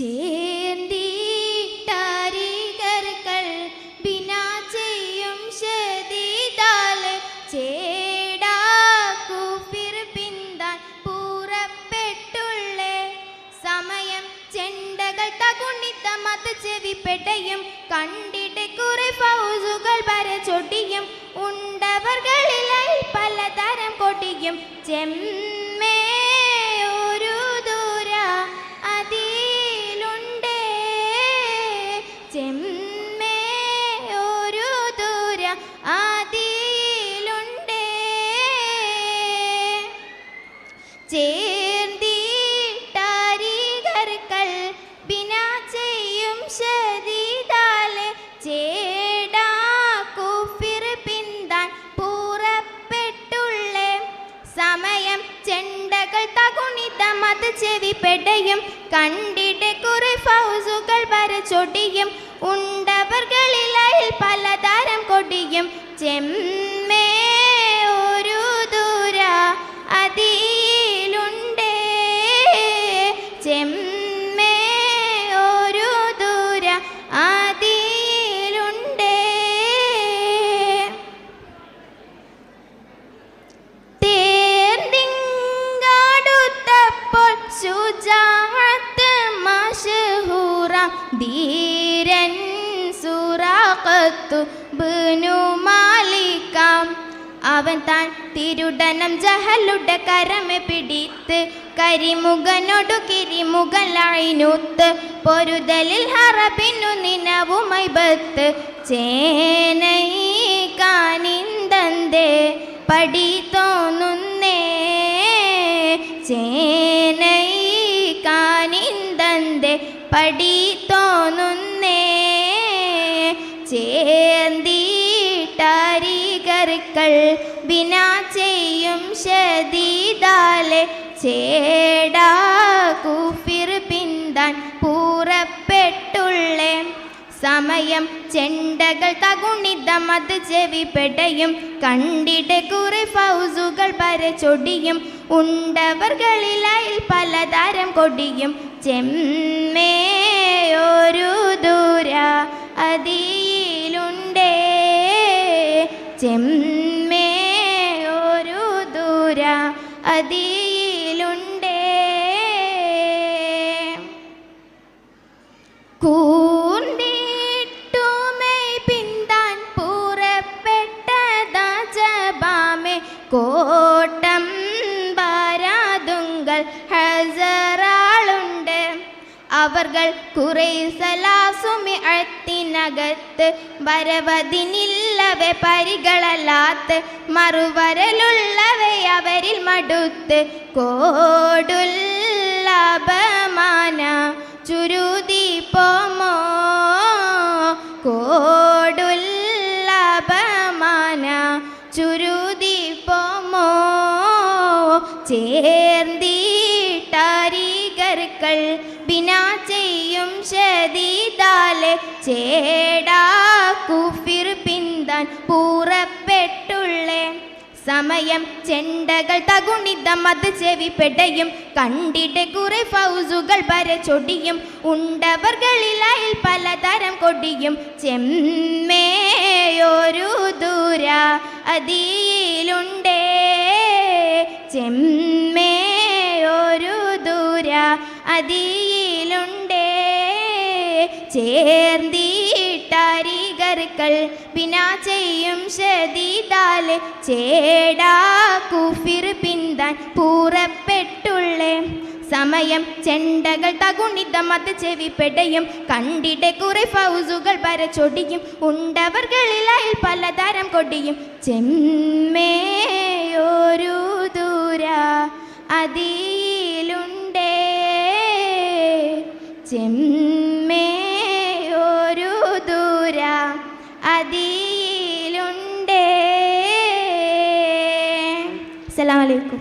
ചേന്തിട്ടരികർകൾ ബിനാ ചെയ്യും ശതീതാൽ ചേടാക്കുഫിർ പിന്താൻ പൂറപ്പെട്ടുള്ളേ. സമയം ചെണ്ടകൾ തകുണിത്ത മത് ചെവിപ്പെട്ടയും കണ്ടിട്ട് കുറെ ഫൗസുകൾ വരച്ചൊടിയും ഉണ്ടവർകളിലായി പലതരം കൊടിയും ചെമ്മേ കണ്ടിട്ട് കുറെ ഫൗസുകൾ വരച്ചൊടിയും ഉണ്ടവർകളിലായി പലതരം കൊടിയും ചെമ്മേ ധീരൻ സുറാഖത്തു ബിനു മാലിക്കാം. അവൻ താൻ തിരുടനം ജഹലുടെ കരമെ പിടിത്ത് കരിമുഖനോടു കിരിമുഖലായിനൂത്ത് പൊരുതലിൽ ഹറബിനു നിനവുമൈ ബത്ത് ചേനൈ കാനിന്തന്തേ പടി തോന്നുന്നേ ചേനൈ പടി തോന്നുന്നേ ചേന്തിട്ടരികർക്കൾ ബിനാ ചെയ്യും ശതീതാലെ ചേടാ കുഫിർ പിന്താൻ പൂറപ്പെട്ടുള്ളേ. സമയം ചെണ്ടകൾ തകുണിതം അത് ചെവി ചെവിപ്പെടയും കണ്ടിട്ട് കുറെ ഫൗസുകൾ പരച്ചൊടിയും ഉണ്ടവർകളിലായി പലതാരം കൊടിയും ചെമ്മേ ഒരു ദൂര അതിയിലുണ്ടേ ചെമ്മേയൊരു ദൂര അതിലുണ്ടേ അവർകൾ കുറേസലാസുമിഴത്തിനകത്ത് വരവതിനില്ലവ പരികളല്ലാത്ത്. മറുവരലുള്ളവെ അവരിൽ മടുത്ത്. കോടുല്ലപമാന ചുരുതി പോമോ? കോടുല്ലപമാന ചുരുതി പോമോ? ചേർന്നിട്ടരികർക്കൾ ചേടാ കുഫിർ പിന്താൻ പൂറപ്പെട്ടുള്ളേ. സമയം ചെണ്ടകൾ തകുണിതം അത് ചെവി പെടയും. കണ്ടിട്ട് കുറെ ഫൗസുകൾ ചൊടിയും. ഉണ്ടവർകളിലായി പലതരം കൊടിയും. ചെമ്മേയൊരു ദൂര അതിയിലുണ്ടേ. ചെമ്മേയൊരു ദൂര അതിലുണ്ടേ ചേർന്നിട്ടരികർക്കൾ പിന്നാ ചെയ്യും ശതീതാൽ ചേടാ കുഫിർ പിന്താൻ പൂറപ്പെട്ടുള്ളേ. സമയം ചെണ്ടകൾ തകുണിതമത് ചെവിപ്പെടയും കണ്ടിട്ട് കുറെ ഫൗസുകൾ വരച്ചൊടിയും ഉണ്ടവർകളിലായി പലതരം കൊടിയും. ചെമ്മേയോരു ദൂര അതിലുണ്ടേ. ചെമ്മേ അതിയിലുണ്ടേ. അസ്സലാമലൈക്കും